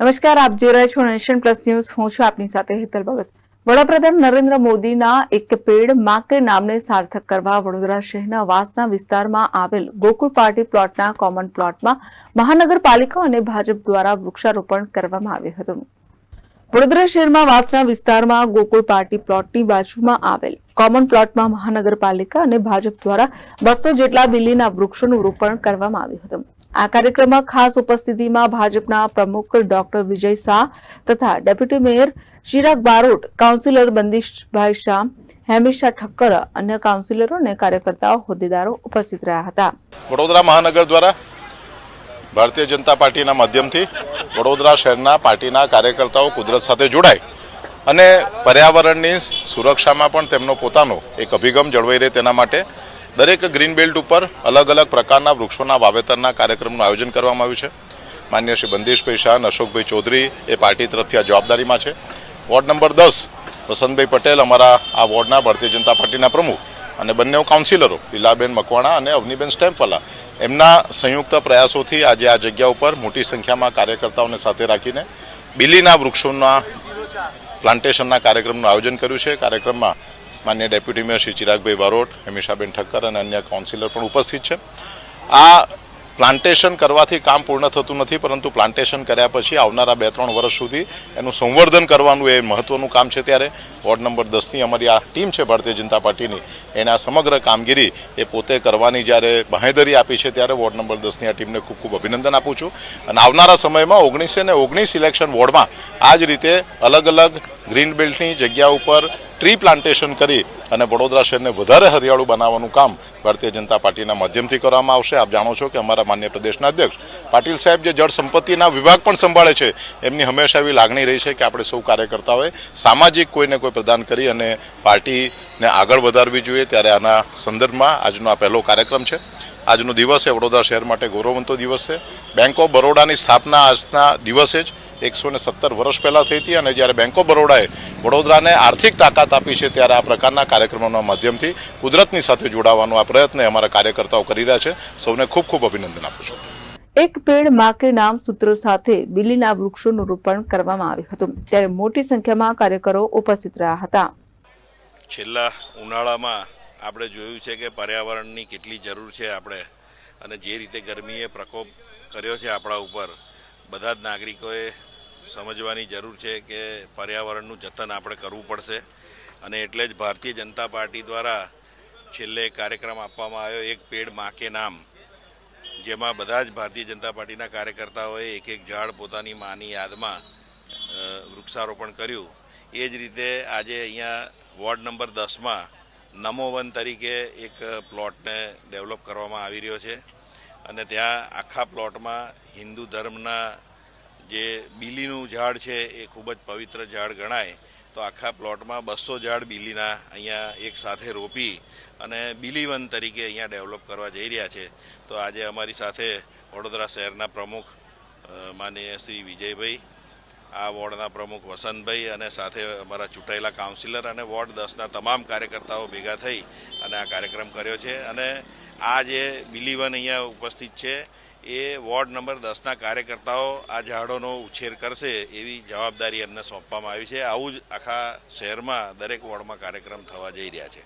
નમસ્કાર, આપ જોઈ રહ્યા છો નેશન પ્લસ ન્યૂઝ. હું છું આપની સાથે હેતલ ભગત. વડાપ્રધાન નરેન્દ્ર મોદીના એક પેડ માકે નામને સાર્થક કરવા વડોદરા શહેરના વાસના વિસ્તારમાં આવેલ ગોકુળ પાર્ટી પ્લોટના કોમન પ્લોટમાં મહાનગરપાલિકા અને ભાજપ દ્વારા વૃક્ષારોપણ કરવામાં આવ્યું હતું. વડોદરા શહેરમાં વાસના વિસ્તારમાં ગોકુળ પાર્ટી પ્લોટની બાજુમાં આવેલ કોમન પ્લોટમાં મહાનગરપાલિકા અને ભાજપ દ્વારા બસો જેટલા બિલ્લીના વૃક્ષોનું રોપણ કરવામાં આવ્યું હતું. આ કાર્યક્રમમાં ખાસ ઉપસ્થિતિમાં ભાજપના પ્રમુખ ડોક્ટર વિજય શાહ તથા deputy mayor Chirag Barot, councillor બંદીશભાઈ Shah, Hemisha Thakkar અન્ય કાઉન્સિલરો અને કાર્યકર્તાઓ હોદ્દેદારો ઉપસ્થિત રહ્યા હતા. વડોદરા મહાનગર દ્વારા ભારતીય જનતા પાર્ટીના માધ્યમથી વડોદરા શહેરના પાર્ટીના કાર્યકર્તાઓ કુદરત સાથે જોડાય અને પર્યાવરણની સુરક્ષામાં પણ તેમનો પોતાનો એક અભિગમ જળવાઈ રહે તેના માટે દરેક ગ્રીન બેલ્ટ ઉપર અલગ અલગ પ્રકારના વૃક્ષોના વાવેતરના કાર્યક્રમનું આયોજન કરવામાં આવ્યું છે. માન્ય શ્રી બંદીશભાઈ શાહ અને અશોકભાઈ ચૌધરી એ પાર્ટી તરફથી આ જવાબદારીમાં છે. વોર્ડ નંબર દસ વસંતભાઈ પટેલ અમારા આ વોર્ડના ભારતીય જનતા પાર્ટીના પ્રમુખ અને બંને કાઉન્સિલરો, લીલાબેન મકવાણા અને અવનીબેન સ્ટેમ્પવાલા, એમના સંયુક્ત પ્રયાસોથી આજે આ જગ્યા ઉપર મોટી સંખ્યામાં કાર્યકર્તાઓને સાથે રાખીને બિલીના વૃક્ષોના પ્લાન્ટેશનના કાર્યક્રમનું આયોજન કર્યું છે. કાર્યક્રમમાં માન્ય ડેપ્યુટી મેયર શ્રી ચિરાગભાઈ બારોટ હેમિશાબેન ઠક્કર અને અન્ય કાઉન્સિલર પણ ઉપસ્થિત છે. આ પ્લાન્ટેશન કરવાથી કામ પૂર્ણ થતું નથી, પરંતુ પ્લાન્ટેશન કર્યા પછી આવનારા બે ત્રણ વર્ષ સુધી એનું સંવર્ધન કરવાનું એ મહત્વનું કામ છે ત્યારે. વોર્ડ નંબર દસની અમારી આ ટીમ છે ભારતીય જનતા પાર્ટીની. એને આ સમગ્ર કામગીરી એ પોતે કરવાની જ્યારે બાંહેધરી આપી છે ત્યારે વોર્ડ નંબર દસની આ ટીમને ખૂબ ખૂબ અભિનંદન આપું છું. અને આવનારા સમયમાં ઓગણીસે ને ઓગણીસ ઇલેક્શન વોર્ડમાં આ જ રીતે અલગ અલગ ગ્રીન બેલ્ટની જગ્યા ઉપર ટ્રી પ્લાન્ટેશન કરી અને વડોદરા શહેરને વધારે હરિયાળું બનાવવાનું કામ ભારતીય જનતા પાર્ટીના માધ્યમથી કરવામાં આવશે. આપ જાણો છો કે અમારા માન્ય પ્રદેશના અધ્યક્ષ પાટીલ સાહેબ જે જળ સંપત્તિના વિભાગ પણ સંભાળે છે, એમની હંમેશા એવી લાગણી રહી છે કે આપણે સૌ કાર્યકર્તાઓએ સામાજિક કોઈને કોઈ પ્રદાન કરી અને પાર્ટીને આગળ વધારવી જોઈએ. ત્યારે આના સંદર્ભમાં આજનો આ પહેલો કાર્યક્રમ છે. આજનો દિવસ એ વડોદરા શહેર માટે ગૌરવવંતો દિવસ છે. બેંક ઓફ બરોડાની સ્થાપના આજના દિવસે જ એકસો ને સત્તર વર્ષ પહેલાં થઈ હતી અને જ્યારે બેંક ઓફ બરોડાએ વડોદરાને આર્થિક તાકાત આપી છે ત્યારે આ પ્રકારના કાર્યક્રમોના માધ્યમથી કુદરતની સાથે જોડાવાનો આ પ્રયત્ન અમારા કાર્યકર્તાઓ કરી રહ્યા છે. સૌને ખૂબ ખૂબ અભિનંદન આપું છું. એક પેડ મા કે નામ સૂત્ર સાથે બિલીના વૃક્ષોનું રોપણ કરવામાં આવ્યું હતું. ત્યારે મોટી સંખ્યામાં કાર્યકરો ઉપસ્થિત રહ્યા હતા. છેલ્લા ઉનાળામાં આપણે જોયું છે કે પર્યાવરણની કેટલી જરૂર છે આપણે અને જે રીતે ગરમીએ પ્રકોપ કર્યો છે આપણા ઉપર બધા જ નાગરિકોએ સમજવાની જરૂર છે કે પર્યાવરણનું જતન આપણે કરવું પડશે. અને એટલે જ ભારતીય જનતા પાર્ટી દ્વારા છેલ્લે કાર્યક્રમ આપવામાં આવ્યો, એક પેડ માકે નામ. જેમાં બધા જ ભારતીય જનતા પાર્ટીના કાર્યકર્તાઓએ એક એક ઝાડ પોતાની માની યાદમાં વૃક્ષારોપણ કર્યું. એ જ રીતે આજે અહીંયા વોર્ડ નંબર દસમાં નમો વન તરીકે એક પ્લોટને ડેવલપ કરવામાં આવી રહ્યો છે. અને ત્યાં આખા પ્લોટમાં હિન્દુ ધર્મના જે બીલીનું ઝાડ છે એ ખૂબ જ પવિત્ર ઝાડ ગણાય, તો આખા પ્લોટમાં બસો ઝાડ બીલીના અહીંયા એક સાથે રોપી અને બીલીવન તરીકે અહીંયા ડેવલપ કરવા જઈ રહ્યા છે. તો આજે અમારી સાથે વડોદરા શહેરના પ્રમુખ માનીય શ્રી વિજયભાઈ, આ વોર્ડના પ્રમુખ વસંતભાઈ અને સાથે અમારા ચૂંટાયેલા કાઉન્સિલર અને વોર્ડ દસના તમામ કાર્યકર્તાઓ ભેગા થઈ અને આ કાર્યક્રમ કર્યો છે. અને આ જે બિલીવન અહીંયા ઉપસ્થિત છે એ વોર્ડ નંબર દસના કાર્યકર્તાઓ આ ઝાડોનો ઉછેર કરશે એવી જવાબદારી એમને સોંપવામાં આવી છે. આવું જ આખા શહેરમાં દરેક વોર્ડમાં કાર્યક્રમ થવા જઈ રહ્યા છે.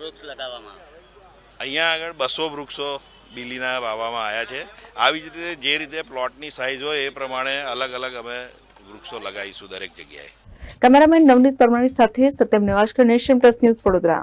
વૃક્ષ લગાવવામાં અહીંયા આગળ બસો વૃક્ષો બીલીના વાવવામાં આવ્યા છે. આવી જ રીતે જે રીતે પ્લોટની સાઇઝ હોય એ પ્રમાણે અલગ અલગ અમે વૃક્ષો લગાવીશું દરેક જગ્યાએ. કેમેરામેન નવનીત પરમાણી સાથે Satyam નેવાશકર nation plus news Vadodara.